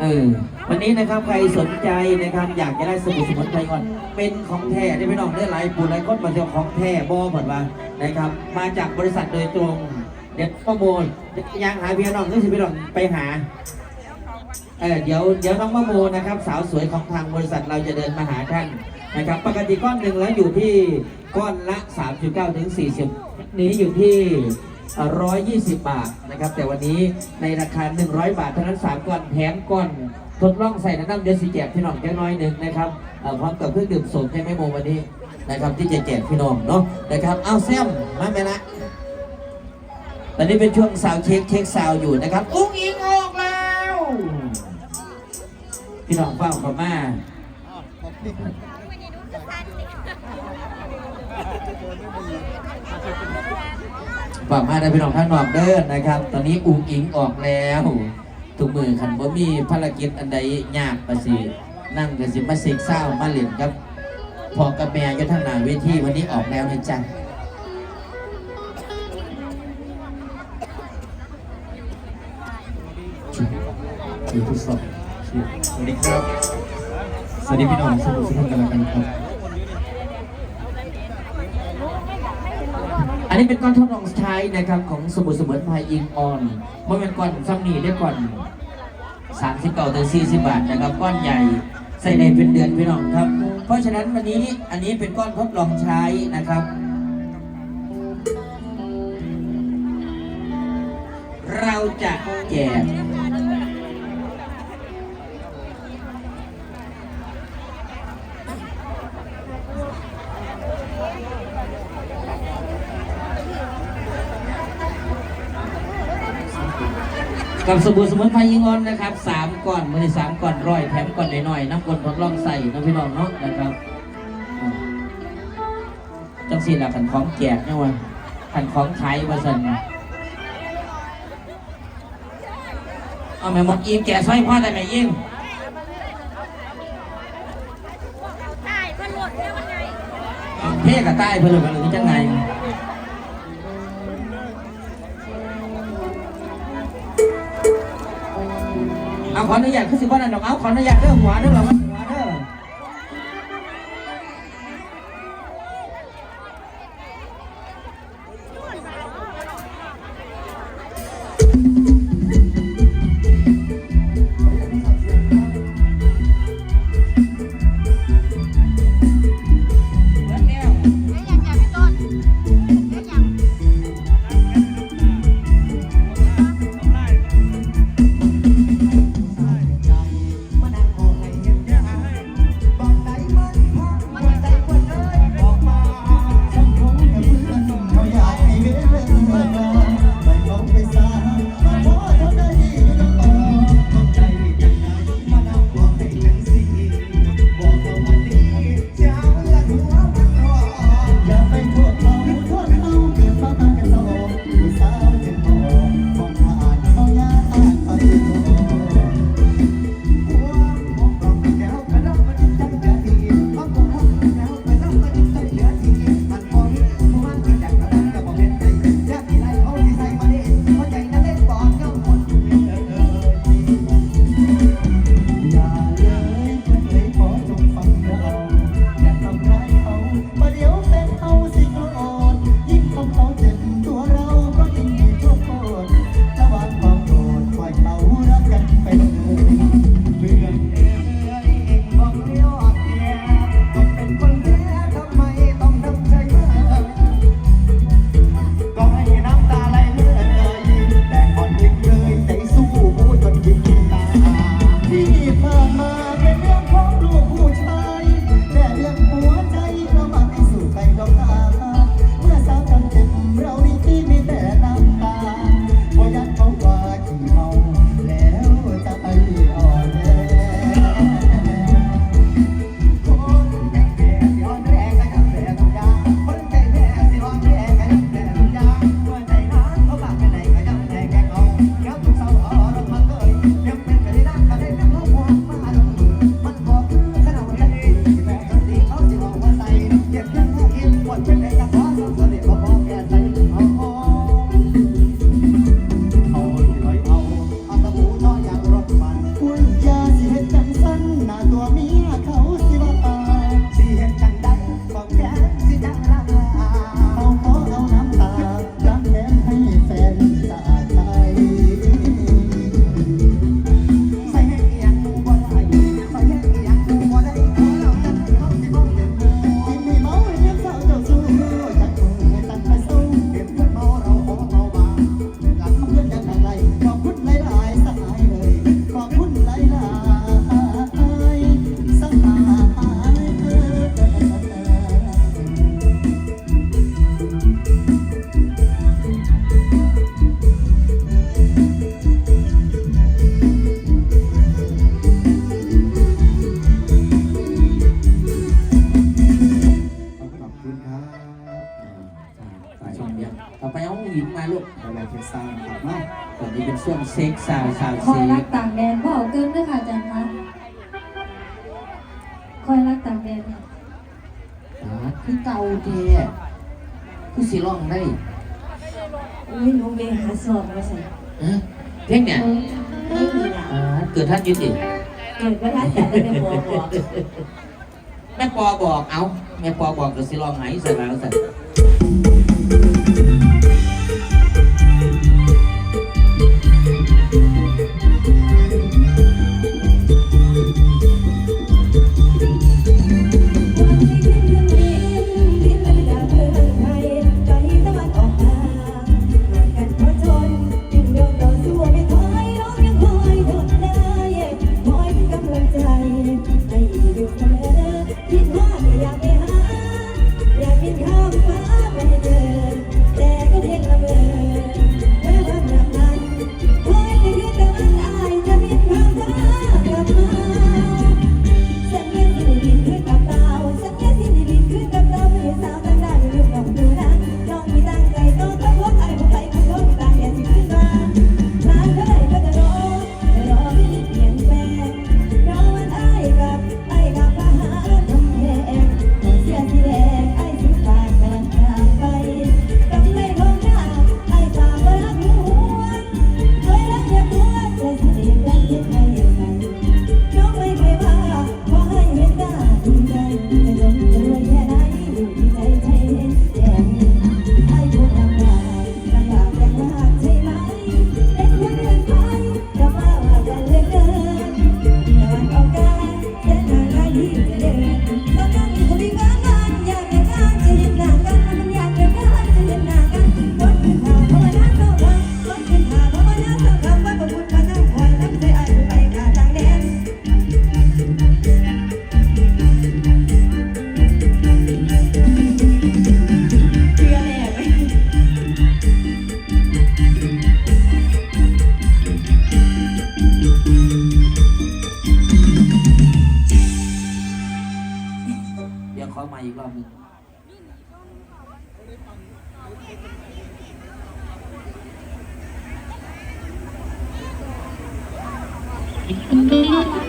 เออวันนี้นะครับใครสนใจนะครับอยากจะได้สมุดสมุนไพรก่อน เป็นของแท้ได้ไม่ต้องได้หลายปูหลายก้นมาเที่ยวของแท้บอหมือนว่านะครับ มาจากบริษัทโดยตรง เดี๋ยวข้อมูลยังหาพี่น้องนี่สิพี่น้องไปหาเออเดี๋ยวเดี๋ยวน้องมะโมนะครับ สาวสวยของทางบริษัทเราจะเดินมาหาท่านนะครับ ปกติก้อนหนึ่งแล้วอยู่ที่ก้อนละ 3.9ถึง40 นี้อยู่ที่ 120 บาทนะครับ แต่วันนี้ในราคา 100 บาทเท่านั้น 3ก้อนแถมก้อนทดลองใส่น้ำเดือดสีแจกพี่น้องแค่น้อยหนึ่งนะครับอ่อพร้อมกับเครื่องดื่มสดใช่ไหมโมวันนี้นะครับ ที่จะแจกพี่น้องเนาะนะครับเอาแซมมาไหมละตอนนี้เป็นช่วงสาวเช็คเช็คสาวอยู่นะครับ อุ้งอิงออกแล้วพี่น้องเฝ้าขามา ฝากมาได้พี่น้องท่านนอกเด้อนะครับ ตอนนี้อุ้งอิงออกแล้วทุกมือขันบ่มีภารกิจอันใดยากประสินั่งกันสิมาสิกเศร้ามาเล่นครับ พอกับแม่อยุทธนาเวทีวันนี้ออกแล้วนะจ๊ะคือทดสวัสดีครับ สวัสดีพี่น้องสนุกสนุกกันแล้วกันครับ นนี้เป็นก้อนทดลองใช้นะครับของสมุนสมุนไพรอิงออนเมื่อเป็นก้อนซัมนีได้ก่อน30เก้าถึง40 บาทนะครับก้อนใหญ่ใส่ในเป็นเดือนพี่น้องครับ เพราะฉะนั้นวันนี้อันนี้เป็นก้อนทดลองใช้นะครับ เราจะแจก กับสบู่สมุนไพรยิงออนนะครับสามก้อนมือสามก้อนร้อยแถมก้อนหน่อยๆน้ำก้นทดลองใส่นะพี่น้องเนาะนะครับอืมจังสี่ละขันของแจกเนี่ยวันขันของขายมาสั่นเอาแม่หมดอิ่มแกะสร้อยพ่อได้ไหมอิ่มใช่เพื่อนโหลดเรียกว่าไงเท่กับใต้เพื่อนหรือหรือจังไง ขออนุญาตคือสิบ่นั่นดอกเอาขออนุญาตเรื่องหัวเรื่องหลัง ต่อไปน้องหญิงมาลูกอะไรเพชรสร้างครับเนาะตอนนี้เป็นช่วงเซ็กซ์สาวสาวคอยรักต่างแดนพ่อเอาเกินด้วยค่ะอาจารย์คะคอยรักต่างแดนค่ะอ๋อคือเก่าเท้คือสีร้องได้อุ้ยหนูเบหาสอบมาใส่ฮะเพลงเนี่ยไม่มีละอ๋อเกิดท่านอยุดิเกิดก็ได้แต่ไม่เป็นหัแม่ปอบอกเอาแม่ปอบอกเดี๋ยวสิร้องไหนเสร็จแล้วเสร็จ อีกรอบหนึ่งอืม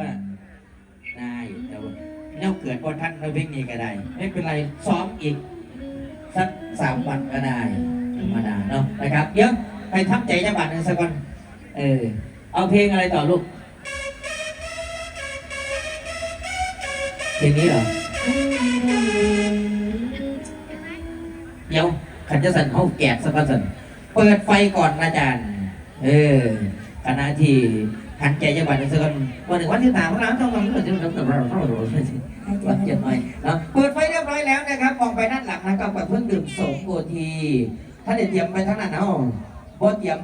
ว่าได้แต่ว่าเน่าเกิดว่าท่านเราเพ่งนี้ก็ได้ ไม่เป็นไรซ้อมอีกสักสามวันก็ได้ธรรมดาเนาะนะครับเดี๋ยวไปทับใจจังหวัดนึงสักคนเออเอาเพลงอะไรต่อลูกเพลงนี้เหรอเดี๋ยวขันจะสั่นเขาแกะสักคนสั่นเปิดไฟก่อนอาจารย์ เออขณะที่ หันใจจังหวัดนึงสักวันวันหนึ่งวันที่สามของเราต้องมาเรื่องที่เราต้องวันเจ็ดหน่อยเนาะเปิดไฟเรียบร้อยแล้วนะครับมองไปด้านหลังนะครับกับเพื่อนดื่มโสมโอทีถ้าเดี๋ยวเตรียมไปทั้งนั้นเอาบ่เตรียม